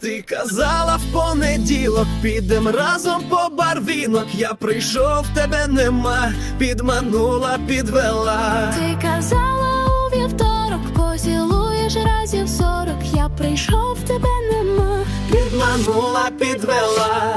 Ти казала в понеділок, підем разом по барвінок. Я прийшов, тебе нема, підманула, підвела. Ти казала у вівторок, поцілуєш разів сорок. Я прийшов, тебе нема, підманула, підвела.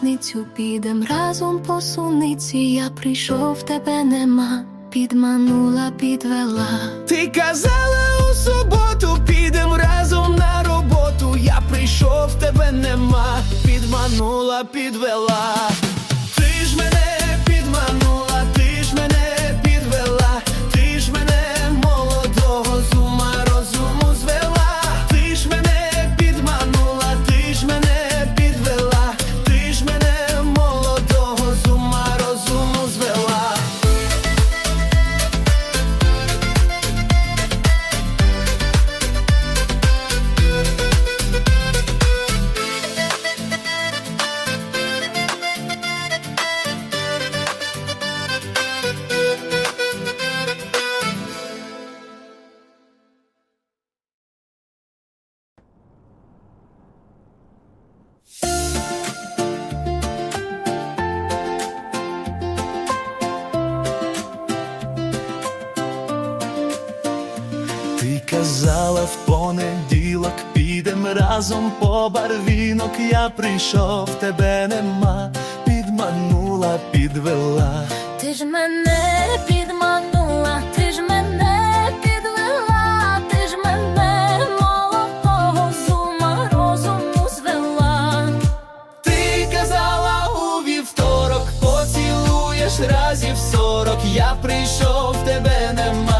п'ятницю підем разом по суниці. Я прийшов, тебе нема, підманула, підвела. Ти казала у суботу, підем разом на роботу. Я прийшов, тебе нема, підманула, підвела. Казала в понеділок, підем разом по барвінок. Я прийшов, тебе нема, підманула, підвела. Ти ж мене підманула, ти ж мене підвела, ти ж мене молодого зума розуму звела. Ти казала у вівторок, поцілуєш разів сорок. Я прийшов, тебе нема.